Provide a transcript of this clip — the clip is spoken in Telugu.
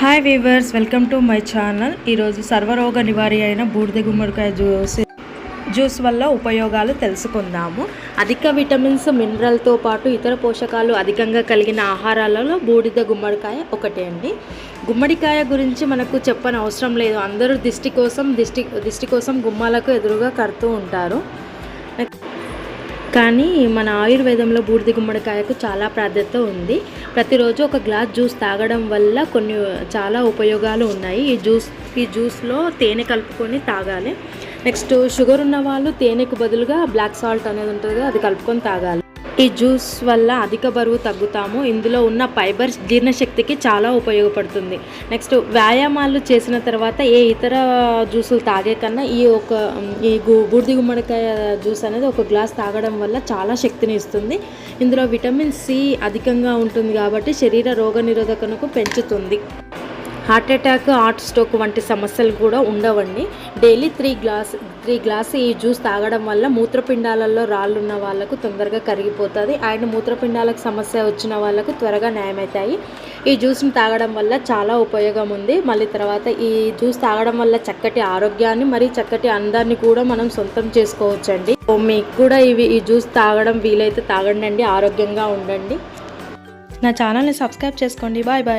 Hi viewers welcome to my channel ఈరోజు సర్వరోగ నివారి అయిన బూడిద గుమ్మడికాయ జ్యూస్ జ్యూస్ వల్ల ఉపయోగాలు తెలుసుకుందాము. అధిక విటమిన్స్ మినరల్తో పాటు ఇతర పోషకాలు అధికంగా కలిగిన ఆహారాలలో బూడిద గుమ్మడికాయ ఒకటే అండి. గుమ్మడికాయ గురించి మనకు చెప్పని అవసరం లేదు. అందరూ దిష్టి కోసం దిష్టి దిష్టి కోసం గుమ్మాలకు ఎదురుగా కడుతూ ఉంటారు. కానీ మన ఆయుర్వేదంలో బూడిద గుమ్మడికాయకు చాలా ప్రాధాన్యత ఉంది. ప్రతిరోజు ఒక గ్లాస్ జ్యూస్ తాగడం వల్ల కొన్ని చాలా ఉపయోగాలు ఉన్నాయి. ఈ జ్యూస్ ఈ జ్యూస్లో తేనె కలుపుకొని తాగాలి. నెక్స్ట్ షుగర్ ఉన్న వాళ్ళు తేనెకు బదులుగా బ్లాక్ సాల్ట్ అనేది ఉంటుంది అది కలుపుకొని తాగాలి. ఈ జ్యూస్ వల్ల అధిక బరువు తగ్గుతాము. ఇందులో ఉన్న ఫైబర్ జీర్ణశక్తికి చాలా ఉపయోగపడుతుంది. నెక్స్ట్ వ్యాయామాలు చేసిన తర్వాత ఏ ఇతర జ్యూసులు తాగే కన్నా ఈ ఒక ఈ బూడిది గుమ్మడికాయ జ్యూస్ అనేది ఒక గ్లాస్ తాగడం వల్ల చాలా శక్తిని ఇస్తుంది. ఇందులో విటమిన్ సి అధికంగా ఉంటుంది కాబట్టి శరీర రోగ నిరోధకతను పెంచుతుంది. హార్ట్ అటాక్ హార్ట్ స్ట్రోక్ వంటి సమస్యలు కూడా ఉండవండి. Daily three glass three glass ఈ జ్యూస్ తాగడం వల్ల మూత్రపిండాలలో రాళ్ళు ఉన్న వాళ్ళకు తొందరగా కరిగిపోతుంది. అండ్ మూత్రపిండాలకు సమస్య వచ్చిన వాళ్ళకు త్వరగా న్యాయమవుతాయి. ఈ జ్యూస్ని తాగడం వల్ల చాలా ఉపయోగం ఉంది. మళ్ళీ తర్వాత ఈ జ్యూస్ తాగడం వల్ల చక్కటి ఆరోగ్యాన్ని మరియు చక్కటి అందాన్ని కూడా మనం సొంతం చేసుకోవచ్చండి. మీకు కూడా ఇవి ఈ జ్యూస్ తాగడం వీలైతే తాగండి ఆరోగ్యంగా ఉండండి. నా ఛానల్ని సబ్స్క్రైబ్ చేసుకోండి. Bye bye.